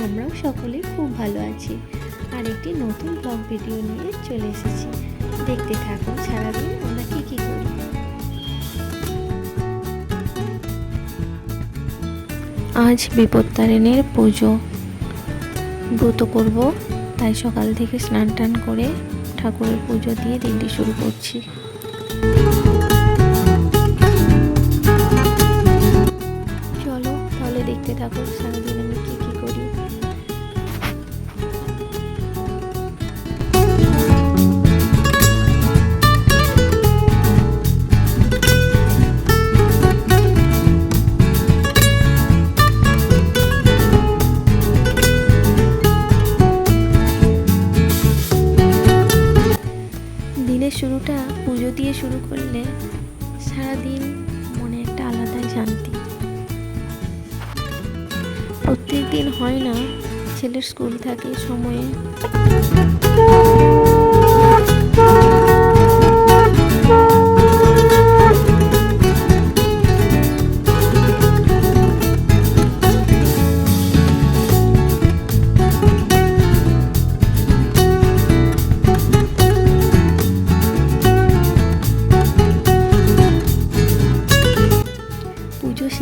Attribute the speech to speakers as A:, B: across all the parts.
A: আমরাও সকলেই খুব ভালো আছি। আর একটি নতুন ব্লগ ভিডিও নিয়ে চলে এসেছি। দেখতে থাকুন সারাদিন আমরা কী কী করি। আজ বিপত্তারিণীর পুজো। ব্রত করব, তাই সকাল থেকে স্নান টান করে ঠাকুরের পুজো দিয়ে দিনটি শুরু করছি। চলো তাহলে দেখতে থাকো সারাদিন দিনের শুরুটা পুজো দিয়ে শুরু করলে সারাদিন মনে একটা আলাদাই শান্তি। প্রত্যেক দিন হয় না, ছেলের স্কুল থাকে, সময়ে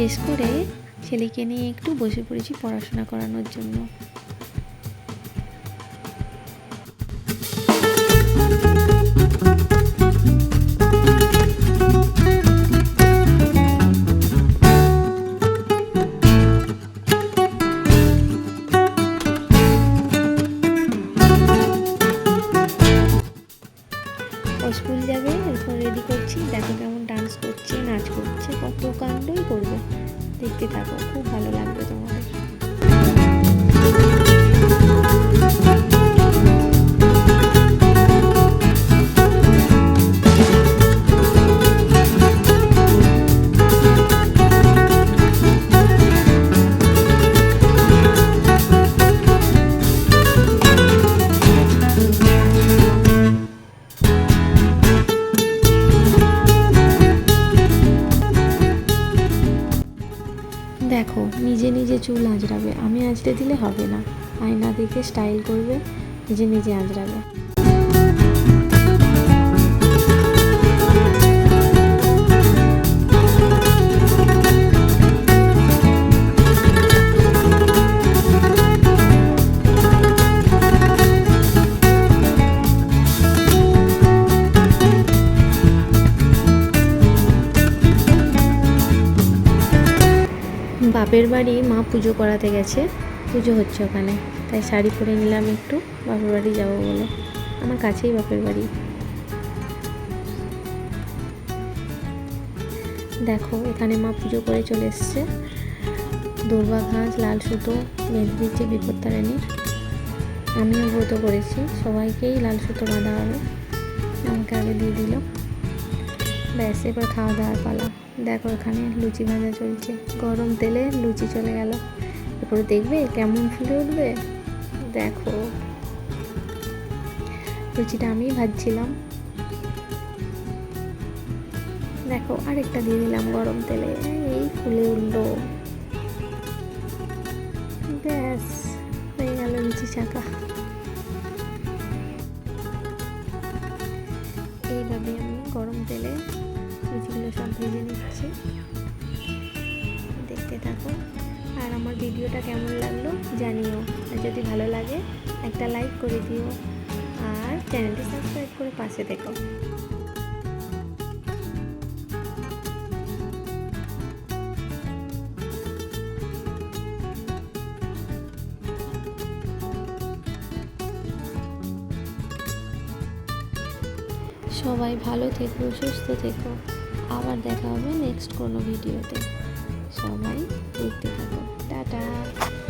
A: শেষ করে ছেলেকে নিয়ে একটু বসে পড়েছি পড়াশোনা করানোর জন্য। স্কুল যাবে, এরপর রেডি করছি। দেখো ডান্স করছে নাচ করছে কত কাণ্ডই করবে। দেখতে থাকো খুব ভালো লাগবে তোমাদের। দেখো, নিজে নিজে চুল আঁচড়াবে। আমি আঁচড়ে দিলে হবে না। আয়না দেখে স্টাইল করবে, নিজে নিজে আঁচড়াবে। বাপের বাড়ি মা পুজো করাতে গেছে, পুজো হচ্ছে ওখানে। তাই শাড়ি পরে নিলাম একটু, বাপের বাড়ি যাব বলে। আমার কাছেই বাপের বাড়ি। দেখো, এখানে মা পুজো করে চলে এসছে। দুর্বা ঘাস, লাল সুতো বেঁধে দিচ্ছে বিপত্তারিণীর আমিও ব্রত করেছি, সবাইকেই লাল সুতো বাঁধা হবে। আমাকে আগে দিয়ে দিল। ব্যাস এবার খাওয়া দাওয়ার পালা। দেখো এখানে লুচি ভাজা চলছে। গরম তেলে লুচি চলে গেল। এরপরে দেখবে কেমন ফুলে উঠবে? দেখো। লুচিটা আমি ভাজছিলাম। দেখো, আরেকটা দিয়ে দিলাম গরম তেলে। এই ফুলে উঠল। ব্যাস, হয়ে গেল লুচি চাকা। এইভাবে আমি গরম তেলে লুচিগুলো সব ভেজে নিচ্ছি। আমার ভিডিওটা কেমন লাগল জানিও। আর যদি ভালো লাগে, একটা লাইক করে দিও। আর চ্যানেলটি সাবস্ক্রাইব করে পাশে দেখো সবাই ভালো থেকো, সুস্থ থেকো। আবার দেখা হবে নেক্সট কোনো ভিডিওতে। সবাই দেখতে থাকো। Da da.